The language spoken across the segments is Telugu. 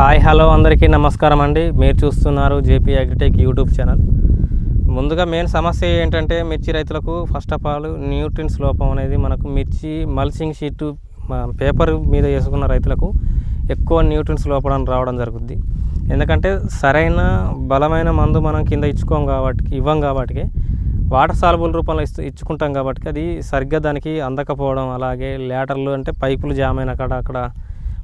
హాయ్ హలో అందరికీ నమస్కారం అండి. మీరు చూస్తున్నారు జేపీ అగ్రిటెక్ యూట్యూబ్ ఛానల్. ముందుగా మెయిన్ సమస్య ఏంటంటే మిర్చి రైతులకు ఫస్ట్ ఆఫ్ ఆల్ న్యూట్రిన్స్ లోపం అనేది మనకు మిర్చి మల్చింగ్ షీట్ పేపర్ మీద వేసుకున్న రైతులకు ఎక్కువ న్యూట్రిన్స్ లోపడం రావడం జరుగుద్ది. ఎందుకంటే సరైన బలమైన మందు మనం కింద ఇచ్చుకోం కాబట్టి ఇవ్వం కాబట్టి వాటర్ సాల్బుల్ రూపంలో ఇస్తూ ఇచ్చుకుంటాం కాబట్టి అది సరిగ్గా దానికి అందకపోవడం అలాగే లేటర్లు అంటే పైపులు జామ్ అయిన అక్కడ అక్కడ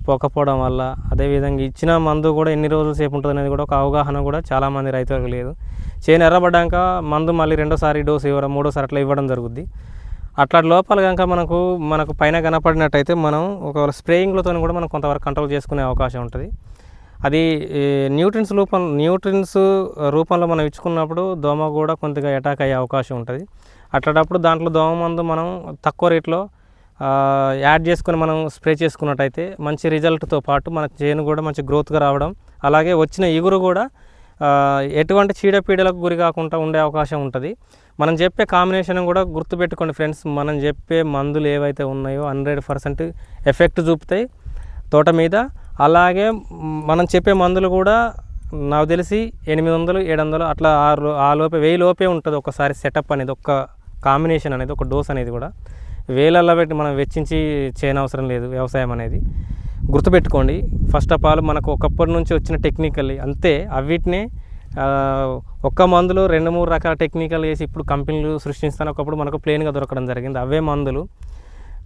పోకపోవడం వల్ల అదేవిధంగా ఇచ్చిన మందు కూడా ఎన్ని రోజులు సేపు ఉంటుంది అనేది కూడా ఒక అవగాహన కూడా చాలామంది రైతులకు లేదు. చేను ఎర్రబడ్డాక మందు మళ్ళీ రెండోసారి డోసు ఇవ్వడం మూడోసారి అట్లా ఇవ్వడం జరుగుద్ది. అట్లా లోపల కనుక మనకు మనకు పైన కనపడినట్టయితే మనం ఒకవేళ స్ప్రేయింగ్లతో కూడా మనం కొంతవరకు కంట్రోల్ చేసుకునే అవకాశం ఉంటుంది. అది న్యూట్రిన్స్ రూపం న్యూట్రిన్స్ రూపంలో మనం ఇచ్చుకున్నప్పుడు దోమ కూడా కొద్దిగా అటాక్ అయ్యే అవకాశం ఉంటుంది. అట్లాంటప్పుడు దాంట్లో దోమ మందు మనం తక్కువ రేట్లో యాడ్ చేసుకొని మనం స్ప్రే చేసుకున్నట్టయితే మంచి రిజల్ట్తో పాటు మన చేను కూడా మంచి గ్రోత్గా రావడం అలాగే వచ్చిన ఇగురు కూడా ఎటువంటి చీడపీడలకు గురి కాకుండా ఉండే అవకాశం ఉంటుంది. మనం చెప్పే కాంబినేషన్ కూడా గుర్తుపెట్టుకోండి ఫ్రెండ్స్. మనం చెప్పే మందులు ఏవైతే ఉన్నాయో హండ్రెడ్ పర్సెంట్ ఎఫెక్ట్ చూపుతాయి తోట మీద. అలాగే మనం చెప్పే మందులు కూడా నాకు తెలిసి ఎనిమిది వందలు ఏడు వందలు అట్లా ఆరు ఆ లోపే వెయ్యి లోపే ఉంటుంది. ఒకసారి సెటప్ అనేది ఒక కాంబినేషన్ అనేది ఒక డోస్ అనేది కూడా. వేలల్లో పెట్టి మనం వెచ్చించి చేయనవసరం లేదు వ్యవసాయం అనేది. గుర్తుపెట్టుకోండి ఫస్ట్ ఆఫ్ ఆల్ మనకు ఒకప్పటి నుంచి వచ్చిన టెక్నికల్ అంతే. అవిటినే ఒక్క మందులు రెండు మూడు రకాల టెక్నికల్ వేసి ఇప్పుడు కంపెనీలు సృష్టిస్తాను ఒకప్పుడు మనకు ప్లెయిన్గా దొరకడం జరిగింది. అవే మందులు.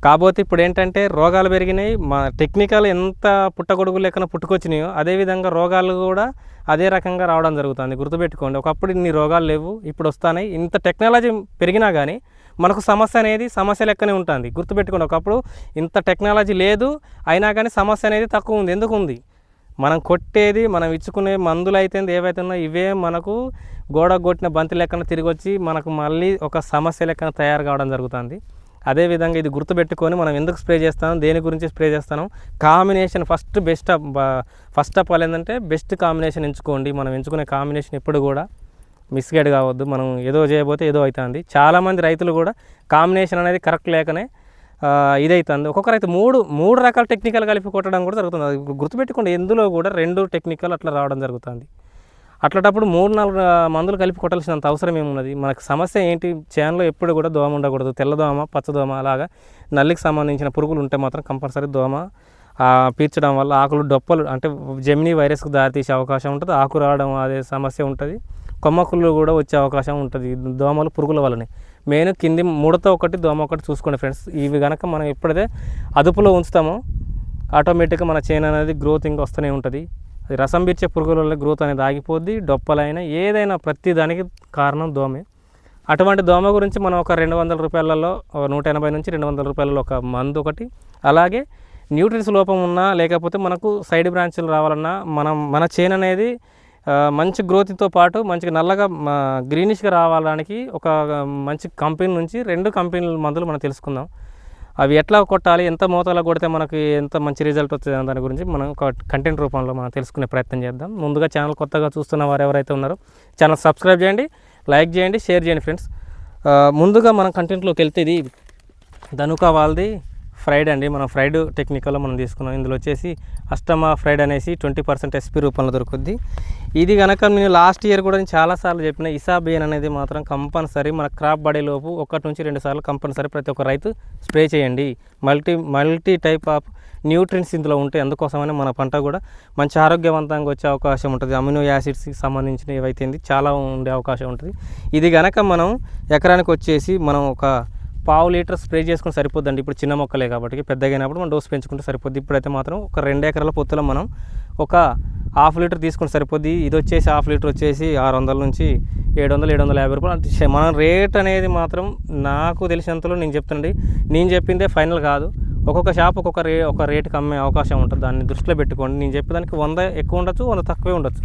కాకపోతే ఇప్పుడు ఏంటంటే రోగాలు పెరిగినాయి. మా టెక్నికల్ ఎంత పుట్టగొడుగు లెక్కన పుట్టుకొచ్చినాయో అదేవిధంగా రోగాలు కూడా అదే రకంగా రావడం జరుగుతుంది. గుర్తుపెట్టుకోండి ఒకప్పుడు ఇన్ని రోగాలు లేవు ఇప్పుడు వస్తున్నాయి. ఇంత టెక్నాలజీ పెరిగినా కానీ మనకు సమస్య అనేది సమస్య లెక్కనే ఉంటుంది. గుర్తుపెట్టుకోండి ఒకప్పుడు ఇంత టెక్నాలజీ లేదు అయినా కానీ సమస్య అనేది తక్కువ ఉంది. ఎందుకు ఉంది? మనం కొట్టేది మనం ఇచ్చుకునే మందులు అయితే ఏవైతే ఉన్నాయో ఇవే మనకు గోడ కొట్టిన బంతి లెక్కన తిరిగి వచ్చి మనకు మళ్ళీ ఒక సమస్య లెక్కన తయారు కావడం జరుగుతుంది. అదేవిధంగా ఇది గుర్తుపెట్టుకొని మనం ఎందుకు స్ప్రే చేస్తాం దేని గురించి స్ప్రే చేస్తాను combination first best first of all ఏంటంటే బెస్ట్ కాంబినేషన్ ఎంచుకోండి. మనం ఎంచుకునే కాంబినేషన్ ఎప్పుడు కూడా మిస్గైడ్ కావద్దు మనం ఏదో చేయబోతే ఏదో అవుతుంది. చాలామంది రైతులు కూడా కాంబినేషన్ అనేది కరెక్ట్ లేకనే ఇదైతుంది. ఒక్కొక్క రైతు మూడు మూడు రకాల టెక్నికల్ కలిపి కొట్టడం కూడా జరుగుతుంది. అది గుర్తుపెట్టుకోండి ఎందులో కూడా రెండు టెక్నికల్ అట్లా రావడం జరుగుతుంది. అట్లాంటప్పుడు మూడు నాలుగు మందులు కలిపి కొట్టాల్సినంత అవసరం ఏమున్నది? మనకు సమస్య ఏంటి? చేనులో ఎప్పుడు కూడా దోమ ఉండకూడదు. తెల్లదోమ పచ్చదోమ అలాగా నల్లికి సంబంధించిన పురుగులు ఉంటే మాత్రం కంపల్సరీ దోమ పీల్చడం వల్ల ఆకులు డొప్పలు అంటే జెమినీ వైరస్కు దారితీసే అవకాశం ఉంటుంది. ఆకు రావడం అదే సమస్య ఉంటుంది. కొమ్మకుళ్ళు కూడా వచ్చే అవకాశం ఉంటుంది. దోమలు పురుగుల వల్లనే. మెయిన్ కింది ముడత ఒకటి దోమ ఒకటి చూసుకోండి ఫ్రెండ్స్. ఇవి కనుక మనం ఎప్పుడైతే అదుపులో ఉంచుతామో ఆటోమేటిక్గా మన చేను అనేది గ్రోతింగ్ వస్తూనే ఉంటుంది. అది రసం పీర్చే పురుగుల వల్ల గ్రోత్ అనేది ఆగిపోద్ది. డొప్పలైనా ఏదైనా ప్రతి దానికి కారణం దోమే. అటువంటి దోమ గురించి మనం ఒక రెండు వందల రూపాయలలో ఒక నూట ఎనభై నుంచి రెండు వందల రూపాయలలో ఒక మందు ఒకటి అలాగే న్యూట్రిన్స్ లోపం ఉన్నా లేకపోతే మనకు సైడ్ బ్రాంచ్లు రావాలన్నా మనం మన చేను అనేది మంచి గ్రోత్తో పాటు మంచిగా నల్లగా గ్రీనిష్గా రావడానికి ఒక మంచి కంపెనీ నుంచి రెండు కంపెనీల మందులు మనం తెలుసుకుందాం. అవి ఎట్లా కొట్టాలి ఎంత మోతాదులో కొడితే మనకి ఎంత మంచి రిజల్ట్ వస్తుంది దాని గురించి మనం ఒక కంటెంట్ రూపంలో మనం తెలుసుకునే ప్రయత్నం చేద్దాం. ముందుగా ఛానల్ కొత్తగా చూస్తున్న వారు ఎవరైతే ఉన్నారో ఛానల్ సబ్స్క్రైబ్ చేయండి లైక్ చేయండి షేర్ చేయండి ఫ్రెండ్స్ ముందుగా మనం కంటెంట్లోకి వెళ్తే ఇది ధనుక వాళ్ళది. ఫ్రైడ్ అండి. మనం ఫ్రైడ్ టెక్నికల్లో మనం తీసుకున్నాం. ఇందులో వచ్చేసి అష్టమా ఫ్రైడ్ అనేసి ట్వంటీ పర్సెంట్ ఎస్పీ రూపంలో దొరుకుద్ది. ఇది కనుక నేను లాస్ట్ ఇయర్ కూడా నేను చాలాసార్లు చెప్పిన ఇసాబియన్ అనేది మాత్రం కంపల్సరీ మన క్రాప్ పడేలోపు ఒకటి నుంచి రెండు సార్లు కంపల్సరీ ప్రతి ఒక్క రైతు స్ప్రే చేయండి. Multi multi type of nutrients ఇందులో ఉంటే అందుకోసమని మన పంట కూడా మంచి ఆరోగ్యవంతంగా వచ్చే అవకాశం ఉంటుంది. అమినో యాసిడ్స్కి సంబంధించిన ఏవైతే చాలా ఉండే అవకాశం ఉంటుంది. ఇది కనుక మనం ఎకరానికి వచ్చేసి మనం ఒక పావు లీటర్ స్ప్రే చేసుకుని సరిపోద్దండి. ఇప్పుడు చిన్న మొక్కలే కాబట్టి పెద్దగైనప్పుడు మనం డోస్ పెంచుకుంటే సరిపోద్ది. ఇప్పుడైతే మాత్రం ఒక రెండు ఎకరాల పొత్తులో మనం ఒక హాఫ్ లీటర్ తీసుకుని సరిపోద్ది. ఇది వచ్చేసి హాఫ్ లీటర్ వచ్చేసి ఆరు వందల నుంచి ఏడు వందలు ఏడు వందల యాభై రూపాయలు. మన రేట్ అనేది మాత్రం నాకు తెలిసినంతలో నేను చెప్తానండి. నేను చెప్పిందే ఫైనల్ కాదు. ఒక్కొక్క షాప్ ఒక్కొక్క రే ఒక రేటుకి అమ్మే అవకాశం ఉంటుంది. దాన్ని దృష్టిలో పెట్టుకోండి నేను చెప్పేదానికి వంద ఎక్కువ ఉండొచ్చు వంద తక్కువే ఉండొచ్చు.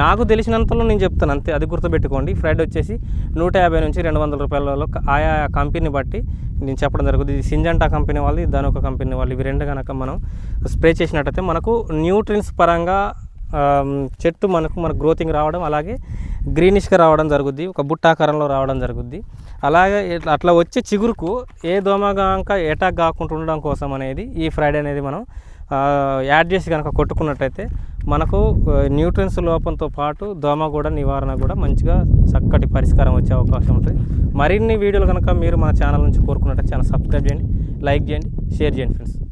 నాకు తెలిసినంతలో నేను చెప్తాను అంతే. అది గుర్తుపెట్టుకోండి. ఫ్రైడ్ వచ్చేసి నూట యాభై నుంచి రెండు వందల రూపాయలలో ఆయా కంపెనీ బట్టి నేను చెప్పడం జరుగుతుంది. ఇది సింజంటా కంపెనీ వాళ్ళు దాని ఒక కంపెనీ వాళ్ళు ఇవి రెండు కనుక మనం స్ప్రే చేసినట్టయితే మనకు న్యూట్రిన్స్ పరంగా చెట్టు మనకు మన గ్రోతింగ్ రావడం అలాగే గ్రీనిష్గా రావడం జరుగుద్ది ఒక బుట్టాకారంలో రావడం జరుగుద్ది. అలాగే అట్లా వచ్చే చిగురుకు ఏ దోమగాక ఎటాక్ కాకుండా ఉండడం కోసం అనేది ఈ ఫ్రైడే అనేది మనం యాడ్ చేసి కనుక కొట్టుకున్నట్టయితే మనకు న్యూట్రియన్స్ లోపంతో పాటు దోమ కూడా నివారణ కూడా మంచిగా చక్కటి పరిష్కారం వచ్చే అవకాశం ఉంటుంది. మరిన్ని వీడియోలు కనుక మీరు మన ఛానల్ నుంచి కోరుకున్నట్టు ఛానల్ సబ్స్క్రైబ్ చేయండి లైక్ చేయండి షేర్ చేయండి ఫ్రెండ్స్